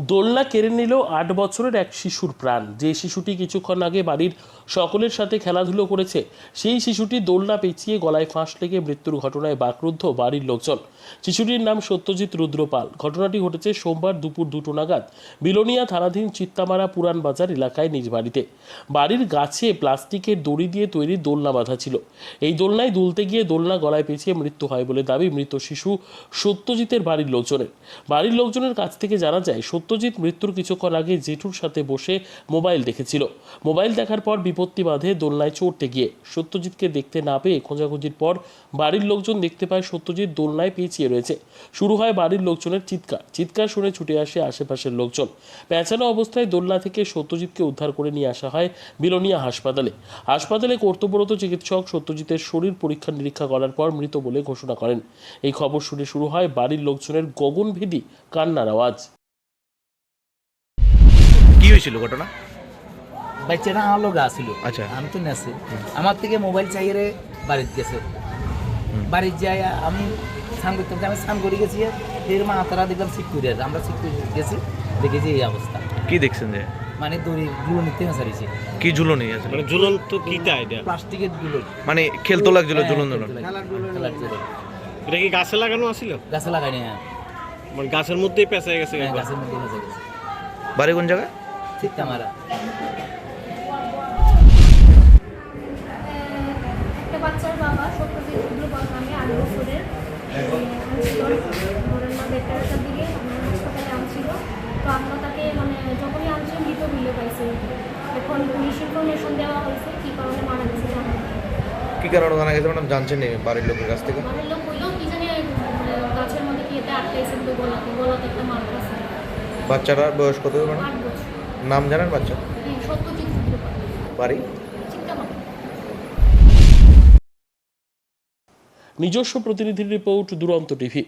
দোলনা কেড়ে নিল আট বছরের এক শিশুর প্রাণ। যে শিশুটি কিছুক্ষণ আগে বাড়ির সকলের সাথে খেলাধুলো করেছে, সেই শিশুটি দোলনা পেঁচিয়ে গলায় ফাঁস লেগে মৃত্যুর ঘটনায় বাকরুদ্ধ বাড়ির লোকজন। শিশুটির নাম সত্যজিৎ রুদ্রপাল। ঘটনাটি ঘটেছে সোমবার দুপুর দুটো নাগাদ বিলোনিয়া থানাধীন চিত্তামারা পুরান বাজার এলাকায় নিজ বাড়িতে। বাড়ির গাছে প্লাস্টিকের দড়ি দিয়ে তৈরি দোলনা বাঁধা ছিল। এই দোলনায় দুলতে গিয়ে দোলনা গলায় পেঁচিয়ে মৃত্যু হয় বলে দাবি মৃত শিশু সত্যজিতের বাড়ির লোকজনের। বাড়ির লোকজনের কাছ থেকে জানা যায় সত্যজিৎ মৃত্যুর কিছুক্ষণ আগে জেঠুর সাথে বসে মোবাইল দেখেছিল। মোবাইল দেখার পর বিপত্তি বাঁধে দোলনায় চড়তে গিয়ে। সত্যজিৎকে দেখতে না পেয়ে খোঁজাখুঁজির পর বাড়ির লোকজন দেখতে পায় সত্যজিৎ দোলনায় পেঁচিয়ে রয়েছে। শুরু হয় বাড়ির লোকজনের চিৎকার। চিৎকার শুনে ছুটে আসে আশেপাশের লোকজন। পেঁচানো অবস্থায় দোলনা থেকে সত্যজিৎকে উদ্ধার করে নিয়ে আসা হয় বিলোনিয়া হাসপাতালে। হাসপাতালে কর্তব্যরত চিকিৎসক সত্যজিতের শরীর পরীক্ষা নিরীক্ষা করার পর মৃত বলে ঘোষণা করেন। এই খবর শুনে শুরু হয় বাড়ির লোকজনের গগনভেদী কান্নার আওয়াজ। হয়েছিল ঘটনা? বাচ্চাটা আমার লোক আসছিল আচ্ছা। আমি তো নেছি। আমার থেকে মোবাইল চাইয়ে বাড়িতে গেছে। বাড়িতে যাই আমি স্নান করতে করতে আমি স্নান করে গেছি। এর মা তারা দেখলাম সিট করে আছে। আমরা সিট করে গেছি। দেখেছি এই অবস্থা। কি দেখছেন যে? মানে দড়ি গুলো নিতে না সারিছে কি ঝুলনি আছে? মানে ঝুলন্ত কিটা এটা? প্লাস্টিকেরগুলো। মানে খেলতো লাগছিল ঝুলন ঝুলন এটা কি গাছে লাগানো আছিল? গাছে লাগাই না মানে গাছের মধ্যেই পেঁচাই গেছে হ্যাঁ, গাছের মধ্যে ফেঁসে গেছে। বাড়ি কোন জায়গায়? মারা একটা বাচ্চার বাবা সত্যজিৎ রুদ্রপাল নামে বছরের। আনছিল ধরেন দিকে হাসপাতালে আনছিল তো আমরা তাকে মানে যখনই আনছি মৃত মিলে পাইছে এখন পুলিশ ইনফরমেশন দেওয়া হয়েছে কী কারণে মারা গেছে জানা। কি কারণে জানা গেছে? ম্যাডাম জানছেন বাড়ির লোকের কাছ থেকে? বাড়ির লোক বললেও কি জানি মানে গাছের মধ্যে কি এতে আটকাইছে তো গলাতে গলাতে একটা মার্ক আছে বাচ্চাটার বয়স কত ম্যাডাম? আট বছর। নাম জানেন বাচ্চা? হ্যাঁ বাড়ি? নিজস্ব প্রতিনিধির রিপোর্ট দুরন্ত টিভি।